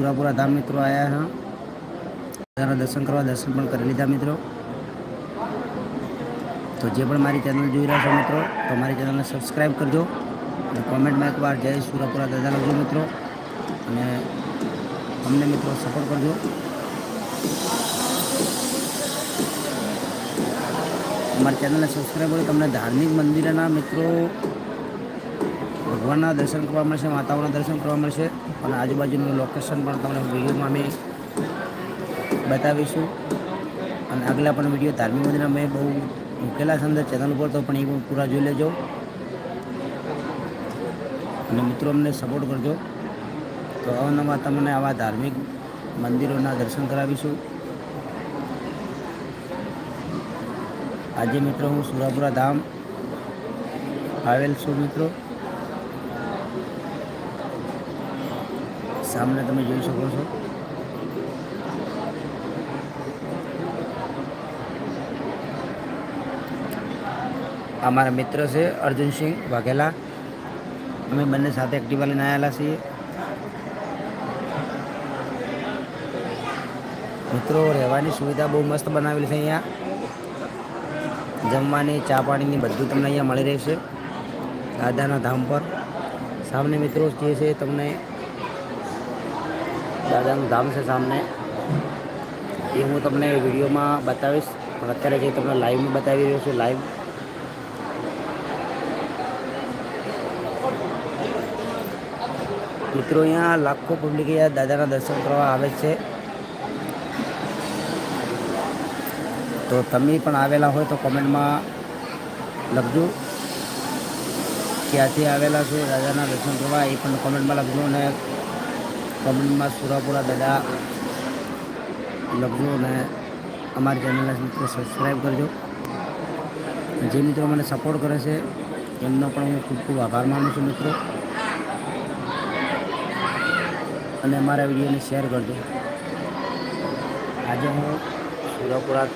પુરાપુરા ધામ મિત્રો આવ્યા હા. તેના દર્શન કરવા દર્શન પણ કરી લીધા મિત્રો. તો જે પણ મારી ચેનલ જોઈ રહ્યા છો મિત્રો, તો મારી ચેનલને સબસ્ક્રાઈબ કરજો. અને કોમેન્ટમાં એકવાર જય સુરાપુરા દાદા લખજો મિત્રો. અને અમને મિત્રો સપોર્ટ કરજો. અમારી ચેનલને સબસ્ક્રાઈબ કરો તમને ધાર્મિક મંદિરના મિત્રો ભગવાનના દર્શન કરવા મળશે, માતાઓના દર્શન કરવા મળશે. અને આજુબાજુનું લોકેશન પણ તમને વિડીયોમાં અમે બતાવીશું. અને આગલા પણ વીડિયો ધાર્મિક મંદિરના મેં બહુ મૂકેલા છે અંદર ચેનલ ઉપર, તો પણ એ પણ પૂરા જોઈ લેજો. અને મિત્રો, અમને સપોર્ટ કરજો. તો અવનવા તમને આવા ધાર્મિક મંદિરોના દર્શન કરાવીશું. આજે મિત્રો, હું સુરાપુરા ધામ આવેલ છું મિત્રો. સામને તમે જોઈ શકો છો. આ મારા મિત્ર છે, અર્જુનસિંહ વાઘેલા. અમે બંને સાથે એક્ટિવા લઈને આવેલા છીએ. મિત્રો, રહેવાની સુવિધા બહુ મસ્ત બનાવેલી છે અહીંયા. જમવાની, ચા પાણીની બધું તમને અહીંયા મળી રહેશે. દાદાના ધામ પર. સામને મિત્રો, જે છે તમને દાદાનું ધામ છે સામને. એ હું તમને વિડીયોમાં બતાવીશ. પણ અત્યારે જે તમને લાઈવમાં બતાવી રહ્યો છું લાઈવ મિત્રો, અહીંયા લાખો પબ્લિક અહીંયા દાદાના દર્શન કરવા આવે છે. તો તમે પણ આવેલા હોય તો કોમેન્ટમાં લખજો. ક્યાંથી આવેલા છો, દાદાના દર્શન કરવા, એ પણ કોમેન્ટમાં લખજો અને કોમેન્ટમાં સુરાપુરા દાદા લખજો અને અમારી ચેનલને મિત્રો સબસ્ક્રાઈબ કરજો. જે મિત્રો મને સપોર્ટ કરે છે, એમનો પણ હું ખૂબ ખૂબ આભાર માનું છું મિત્રો. અને અમારા વિડીયોને શેર કરજો. આજે હું સુરાપુરા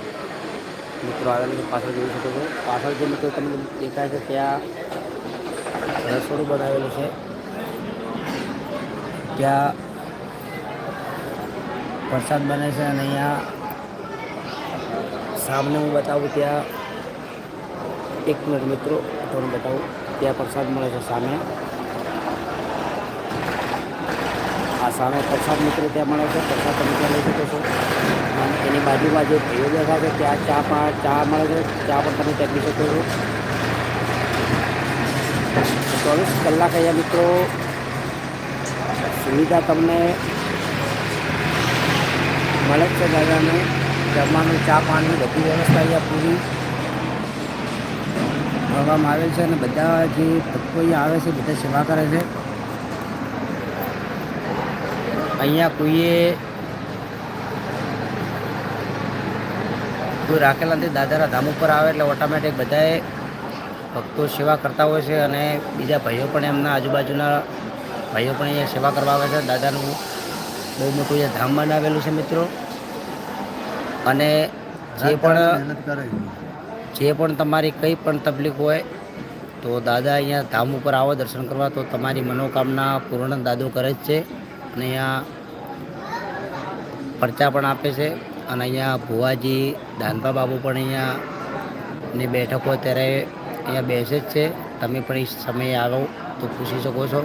મિત્રો આવેલું પાછળ જોઈ શકો છો. પાછળ જે મિત્રો તમને દેખાય છે, ત્યાં રસોડું બનાવેલું છે. ત્યાં પ્રસાદ બને છે અને અહીંયા સામને હું બતાવું ત્યાં એક મિનિટ મિત્રો, તમને બતાવું. ત્યાં પ્રસાદ મળે છે સામે. આ સામે પ્રસાદ મિત્રો ત્યાં મળે છે. પ્રસાદ તમે ત્યાં લઈ શકો છો. અને એની બાજુમાં જે ભાઈઓ બેઠા છે. ત્યાં ચા પા, ચા મળે છે. ચા પણ તમે ત્યાં પી શકો છો. ચોવીસ કલાક અહીંયા મિત્રો સુવિધા તમને મળે છે દાદાને જમવાનું, ચા, પાણી, બધી વ્યવસ્થા અહીંયા પૂરી કરવામાં આવેલ છે અને બધા જે ભક્તો અહીંયા આવે છે, બધા સેવા કરે છે. અહીંયા કોઈએ કોઈ રાખેલા નથી. દાદાના ધામ ઉપર આવે એટલે ઓટોમેટિક બધાએ ભક્તો સેવા કરતા હોય છે અને બીજા ભાઈઓ પણ એમના આજુબાજુના ભાઈઓ પણ અહીંયા સેવા કરવા આવે છે. દાદાનું બહુ મોટું અહીંયા ધામ બનાવેલું છે મિત્રો. અને જે પણ જે પણ તમારી કંઈ પણ તકલીફ હોય તો દાદા અહીંયા ધામ ઉપર આવો દર્શન કરવા. તો તમારી મનોકામના પૂર્ણ દાદો કરે જ છે અને અહીંયા પરચા પણ આપે છે. અને અહીંયા ભુવાજી દાનપા બાબુ પણ અહીંયા ની બેઠક હોય ત્યારે અહીંયા બેસે જ છે. તમે પણ એ સમયે આવો તો પૂછી શકો છો.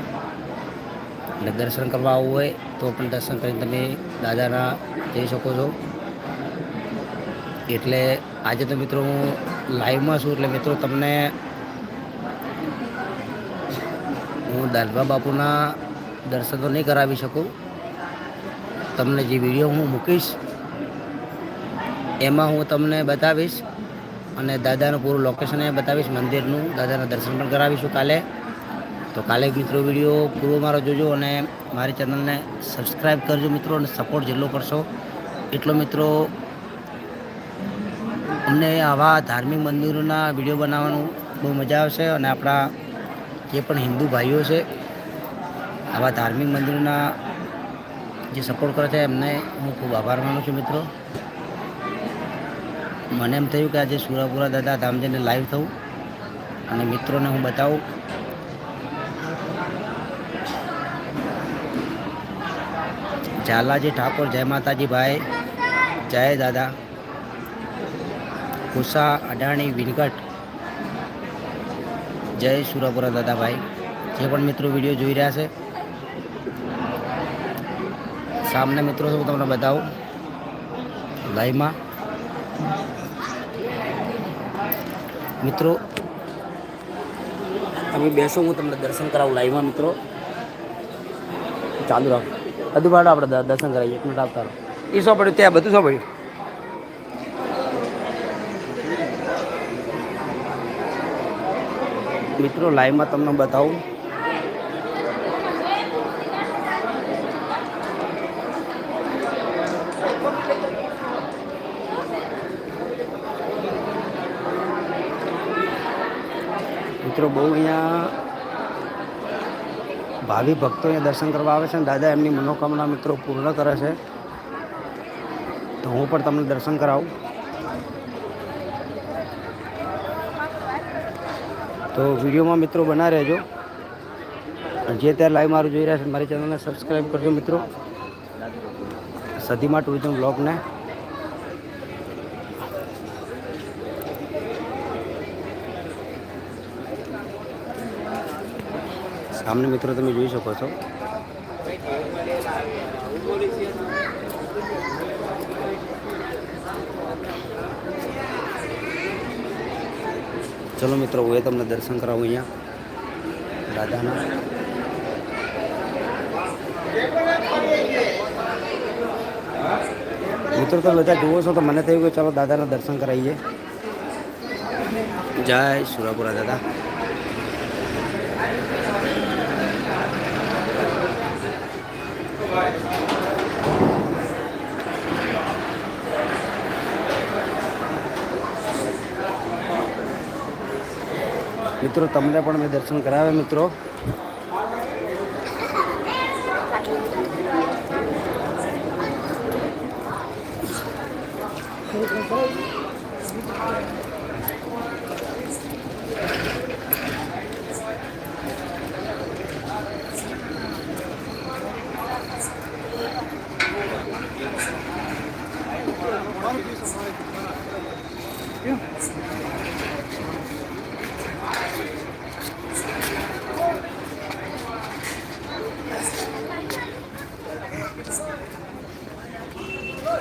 એટલે દર્શન કરવા આવવું હોય તો પણ દર્શન કરીને તમે દાદાના જઈ શકો છો. એટલે આજે તો મિત્રો હું લાઈવમાં છું એટલે મિત્રો તમને હું દાલભા બાપુના દર્શન તો નહીં કરાવી શકું. તમને જે વીડિયો હું મૂકીશ, એમાં હું તમને બતાવીશ અને દાદાનું પૂરું લોકેશન એ બતાવીશ, મંદિરનું દાદાના દર્શન પણ કરાવીશું કાલે. તો કાલે મિત્રો વીડિયો પૂરો મારો જોજો અને મારી ચેનલને સબસ્ક્રાઈબ કરજો મિત્રો અને સપોર્ટ જેટલો કરશો. એટલો મિત્રો અમને આવા ધાર્મિક મંદિરોના વીડિયો બનાવવાનું બહુ મજા આવશે અને આપણા જે પણ હિન્દુ ભાઈઓ છે, આવા ધાર્મિક મંદિરોના જે સપોર્ટ કરે છે, એમને હું ખૂબ આભાર માનું છું મિત્રો. મને એમ થયું કે આજે સુરાપુરા દાદા ધામજીને લાઈવ થવું અને મિત્રોને હું બતાવું. ઝાલાજી ઠાકોર, જય માતાજી ભાઈ, જય દાદા. કુસા અડાણી વિનગટ જય સુરાપુરા દાદાભાઈ. જે પણ મિત્રો વીડિયો જોઈ રહ્યા છે, સામને મિત્રો હું તમને બતાવું. લાઈવમાં. મિત્રો, તમે બેસો, હું તમને દર્શન કરાવું લાઈવમાં, મિત્રો. ચાલુ રાખો. બધું પાડો આપણે દર્શન કરાવીએ. એક મિનિટ આવતા રહો. એ શું પડ્યું ત્યાં બધું શું પડ્યું મિત્રો લાઈવમાં તમને બતાવું. મિત્રો, બહુ અહીંયા ભાવિ ભક્તો અહીંયા દર્શન કરવા આવે છે અને દાદા એમની મનોકામના મિત્રો પૂર્ણ કરે છે. તો હું પણ તમને દર્શન કરાવું. તો વિડીયોમાં મિત્રો બના રહેજો. જે ત્યારે લાઈવ મારું જોઈ રહ્યા છે, મારી ચેનલને સબસ્ક્રાઈબ કરજો મિત્રો. સદીમાં ટુરિઝમ બ્લોગને સામને મિત્રો તમે જોઈ શકો છો. ચલો મિત્રો, હું તમને દર્શન કરાવું અહીંયા. દાદાના મિત્રો તો બધા જુઓ છો તો મને થયું કે ચાલો દાદાના દર્શન કરાવીએ. જય સુરાપુરા દાદા. મિત્રો તમને પણ મેં દર્શન કરાવે મિત્રો.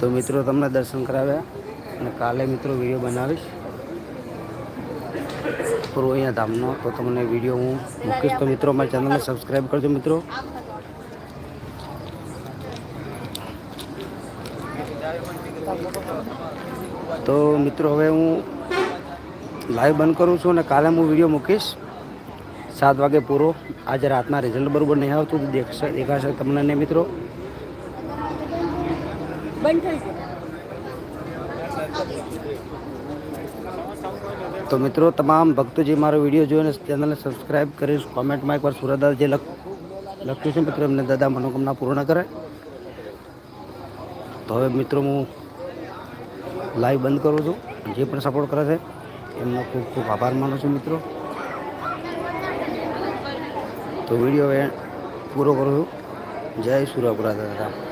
તો મિત્રો તમને દર્શન કરાવ્યા અને કાલે મિત્રો વીડિયો બનાવીશ. પૂરો અહીંયા ધામનો. તો તમને વીડિયો હું મૂકીશ. તો મિત્રો મારી ચેનલને સબસ્ક્રાઈબ કરજો મિત્રો. તો મિત્રો હવે હું લાઈવ બંધ કરું છું અને કાલે હું વીડિયો મૂકીશ. સાત વાગે પૂરો. આજે રાતના રિઝલ્ટ બરાબર નહીં આવતું. દેખશે, દેખાશે તમને ને મિત્રો. તો મિત્રો, તમામ ભક્તો જે મારો વીડિયો જોઈને ચેનલને સબસ્ક્રાઈબ કરીશ કોમેન્ટમાં એકવાર સુરદાસ જે લખ લખ્યું છે મિત્રો, એમને દાદા મનોકામના પૂર્ણ કરે. તો હવે મિત્રો, હું લાઈવ બંધ કરું છું. જે પણ સપોર્ટ કરે છે, એમનો ખૂબ ખૂબ આભાર માનું છું મિત્રો. તો વીડિયો પૂરો કરું છું. જય સુરાપુરા દાદા.